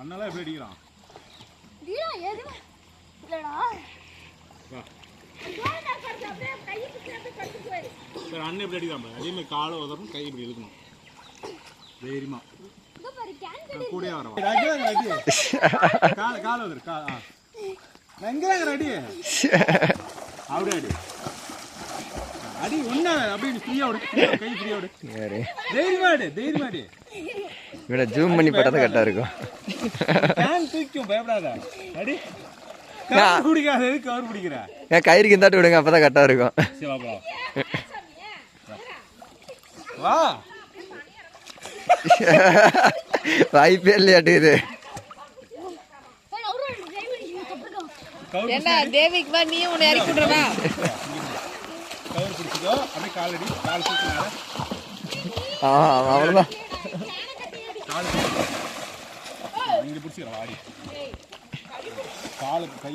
அண்ணாலாம் எப்படி அடிக்கிறான் சரி அண்ணன் எப்படி அடிக்கிறான் அதே மாதிரி காலை உதறணும் கை இப்படி இருக்கணும் தைரியமா இங்க பாரு கேன் நான் கூடயே அடி கால கால கால் அடி அப்படியே அடி அப்படி ஃப்ரீயாக விடு ஆ விடு, கை தைரியமா அடி தைரியமா அடி இவட ஜூம் பண்ணி போட்டா தான் கரெக்டாக இருக்கும் கேன் தூக்கும் பயப்படாத அடி கவர் பிடிக்காத எதுக்கு கவர் பிடிக்கிற ஏன் கயிறுக்கு இருந்தாட்டு விடுங்க அப்போ தான் கரெக்டாக இருக்கும் வா வாய்ப்பே இல்லையாட்டுக்குது என்ன தேவிக்கு வா நீயும் உன்னை இறக்கி விட்றவா கவர் பிடிச்சிக்கோ அப்படியே கால் அடி கால் தூக்கினால ஆ அவ்வளோதான் கால் இங்கே பிடிச்சிக்கிறோம் ஆடி காலுக்கு கை